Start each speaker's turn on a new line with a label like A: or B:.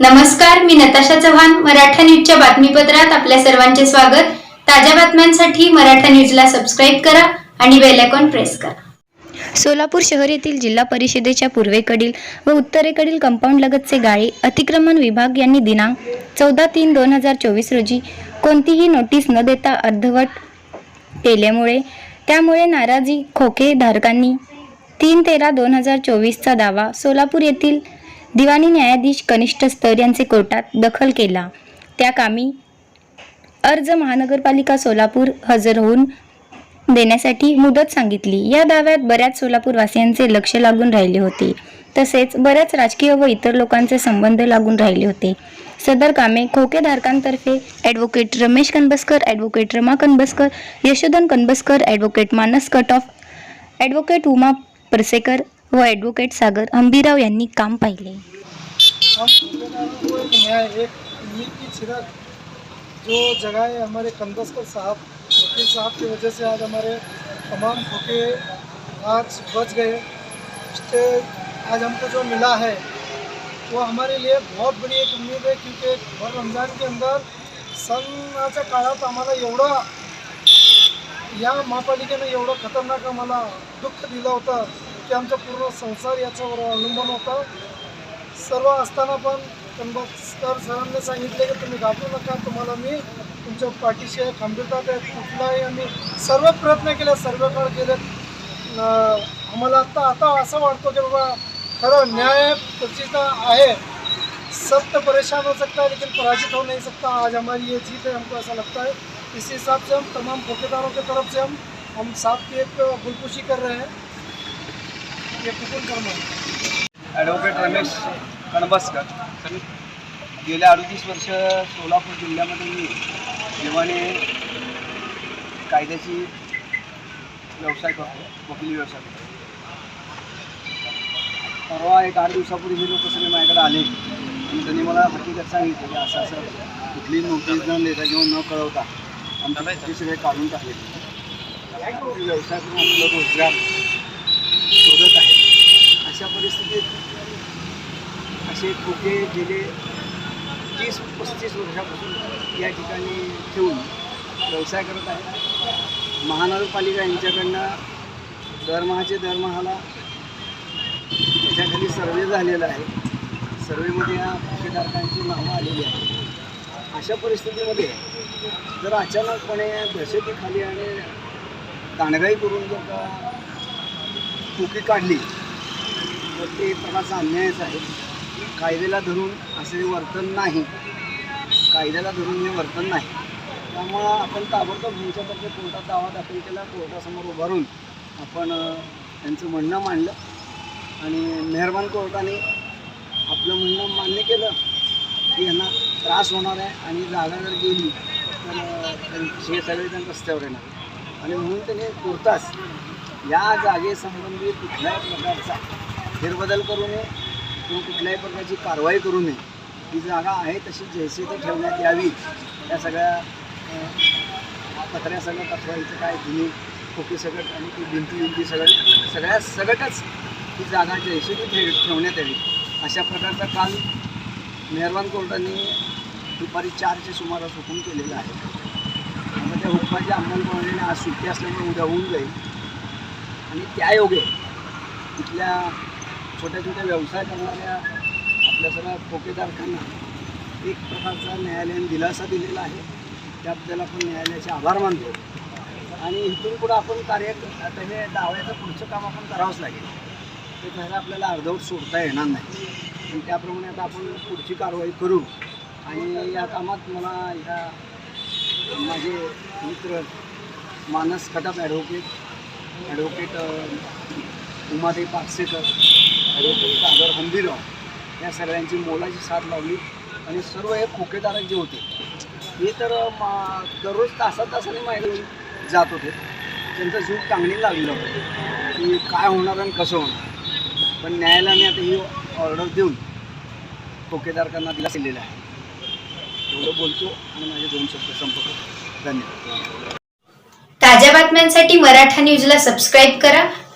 A: नमस्कार मी नताशा चव्हाण मराठा न्यूजच्या बातमीपत्रात आपल्या सर्वांचे स्वागत. ताज्या बातम्यांसाठी मराठा न्यूजला सबस्क्राईब करा आणि बेल आयकॉन प्रेस करा. सोलापूर शहर येथील जिल्हा परिषदेच्या पूर्वेकडील व उत्तरेकडील कंपाऊंड लगतचे गाळे अतिक्रमण विभाग यांनी दिनांक चौदा तीन दोन हजार चोवीस रोजी कोणतीही नोटीस न देता अर्धवट केल्यामुळे त्यामुळे नाराजी खोके धारकांनी तीन तेरा दोन हजार चोवीसचा दावा सोलापूर येथील दिवाणी न्यायाधीश कनिष्ठ स्तर यांचे कोर्टात दखल केला. त्या कामी अर्ज महानगरपालिका सोलापूर हजर होऊन देण्यासाठी मुदत सांगितली. या दाव्यात बऱ्याच सोलापूरवासियांचे लक्ष लागून राहिले होते. तसेच बऱ्याच राजकीय व इतर लोकांचे संबंध लागून राहिले होते. सदर कामे खोकेधारकांतर्फे advocate Ramesh Kanbaskar advocate Rama Kanbaskar Yashodhan Kanbaskar advocate Manas cut off advocate Uma Parsekar व ॲडव्होकेट सागर अंबिराव यांनी काम पाहिले.
B: एक की छिरक जो जगह है हमारे कंदस्कर साहब वकील साहब की वजह से आज हमारे तमाम भूखे आज बच गए। इससे आज हमको जो मिला है वो हमारे लिए बहुत बड़ी एक उम्मीद है क्योंकि भर रमज़ान के अंदर सणाच्या काळात आम्हाला एवढं या महापालिकेनं एवढं खतरनाक आम्हाला दुःख दिलं होतं। की आमचा पूर्ण संसार याच्यावर अवलंबून होता. सर्व असताना पण कंबस्कर सरांनी सांगितले की तुम्ही घाबरू नका तुम्हाला मी तुमच्या पाठीशी आहे खंबीरतात आहे कुठलाही आम्ही सर्व प्रयत्न केले सर्व काळ केले. आम्हाला आता आता असं वाटतो की बाबा खरं न्याय प्रतिष्ठा आहे. सब तो परेशान हो सकता है लेकिन पराजित हो नहीं सकता आज हमारी ये जीत है हमको ऐसा लगता है। इसी हिसाब से हम तमाम ठेकेदारों की तरफ से हम हम साहब की एक गुलकुशी कर रहे हैं।
C: ॲडव्होकेट रमेश कणबसकर. गेल्या अडतीस वर्ष सोलापूर जिल्ह्यामध्ये मी दिवाणी कायद्याची व्यवसाय करतो वकिली व्यवसाय करतो. परवा एक आठ दिवसापूर्वी हे लोक सगळे माझ्याकडे आले. आणि त्यांनी मला हकीकत सांगितली की असं असं कुठली नोटीस न देता किंवा न कळवता आमच्या सगळे काढून टाकले. व्यवसाय करून आपलं रोजगार अशा परिस्थितीत असे खोके गेले तीस पस्तीस वर्षापासून या ठिकाणी ठेवून व्यवसाय करत आहे महानगरपालिका यांच्याकडनं दरमहाचे दरमहाला त्याच्याखाली सर्वे झालेला आहे. सर्वेमध्ये या ठेकेदारकांची नावं आलेली आहेत. अशा परिस्थितीमध्ये जर अचानकपणे दहशतीखाली आणि दांडगाई करून जर का चुकी काढली तर ते एक प्रकारचा अन्यायच आहे. कायद्याला धरून असे वर्तन नाही. कायद्याला धरून हे वर्तन नाही. त्यामुळं आपण ताबडतोब यांच्यातर्फे कोर्टात दावा दाखल केला. कोर्टासमोर उभारून आपण त्यांचं म्हणणं मांडलं. आणि मेहरबान कोर्टाने आपलं म्हणणं मान्य केलं की यांना त्रास होणार आहे आणि जागा जर गेली तर हे सगळे जण रस्त्यावर येणार आणि म्हणून त्याने कोर्टास या जागेसंबंधी कुठल्याही प्रकारचा फेरबदल करू नये किंवा कुठल्याही प्रकारची कारवाई करू नये. ही जागा आहे तशी जैसे ते ठेवण्यात यावी. या सगळ्या पत्र्या सगळं पत्र्याचं काय जुनी खोकी सगळं आणि ती भिंती भिंती सगळं सगळ्या सगळंच ही जागा जैसे ती ठेव ठेवण्यात यावी. अशा प्रकारचा काल मेहरबान कोर्टाने दुपारी चारच्या सुमारास हुकूम केलेला आहे. त्यामुळे त्या हुकमाची अंमलबजावणी आज सुट्टी असल्यामुळे उद्या होऊन जाईल. आणि त्या योगे इथल्या छोट्या छोट्या व्यवसाय करणाऱ्या आपल्या सगळ्या ठोकेदारकांना एक प्रकारचा न्यायालयाने दिलासा दिलेला आहे. त्याबद्दल आपण न्यायालयाचे आभार मानतो. आणि इथून पुढं आपण कार्य आता हे दाव्याचं पुढचं काम आपण करावंच लागेल. ते त्याला आपल्याला अर्धवट सोडता येणार नाही. आणि त्याप्रमाणे आता आपण पुढची कारवाई करू. आणि या कामात मला ह्या माझे मित्र मानस कटप ॲडव्होकेट ॲडव्होकेट अ, उमादेवी पाकसेकर सागर हंबीराव या सगळ्यांची मोलाची साथ लावली. आणि सर्व हे खोकेदारक जे होते हे तर मा दररोज तासा तासाने माहिती जात होते. त्यांचा जीव चांगली लागलेला होता. की काय होणार आणि कसं होणार? पण न्यायालयाने आता ही ऑर्डर देऊन खोकेदारकांना दिला दिलेला आहे. एवढं बोलतो आणि माझे दोन शब्द संपतो धन्यवाद.
A: ताज्या बातम्यांसाठी मराठा न्यूजला सबस्क्राईब करा.